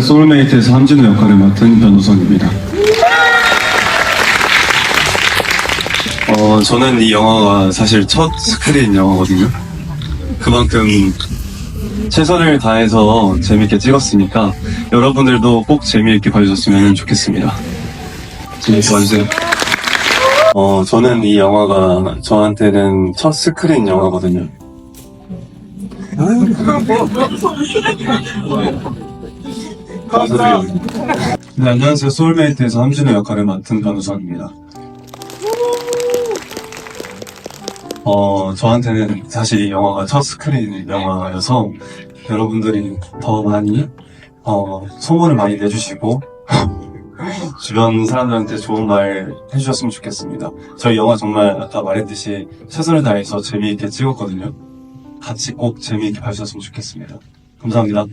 소울메이트에서 함진우 역할을 맡은 변우성입니다. 어, 저는 이 영화가 사실 첫 스크린 영화거든요. 그만큼 최선을 다해서 재밌게 찍었으니까 여러분들도 꼭 재미있게 봐주셨으면 좋겠습니다. 재밌게 봐주세요. 어, 저는 이 영화가 저한테는 첫 스크린 영화거든요. 네, 안녕하세요. 소울메이트에서 함진우 역할을 맡은 변우성입니다. 어, 저한테는 사실 이 영화가 첫 스크린 영화여서 여러분들이 더 많이, 어, 소문을 많이 내주시고, 주변 사람들한테 좋은 말 해주셨으면 좋겠습니다. 저희 영화 정말 아까 말했듯이 최선을 다해서 재미있게 찍었거든요. 같이 꼭 재미있게 봐주셨으면 좋겠습니다. 감사합니다.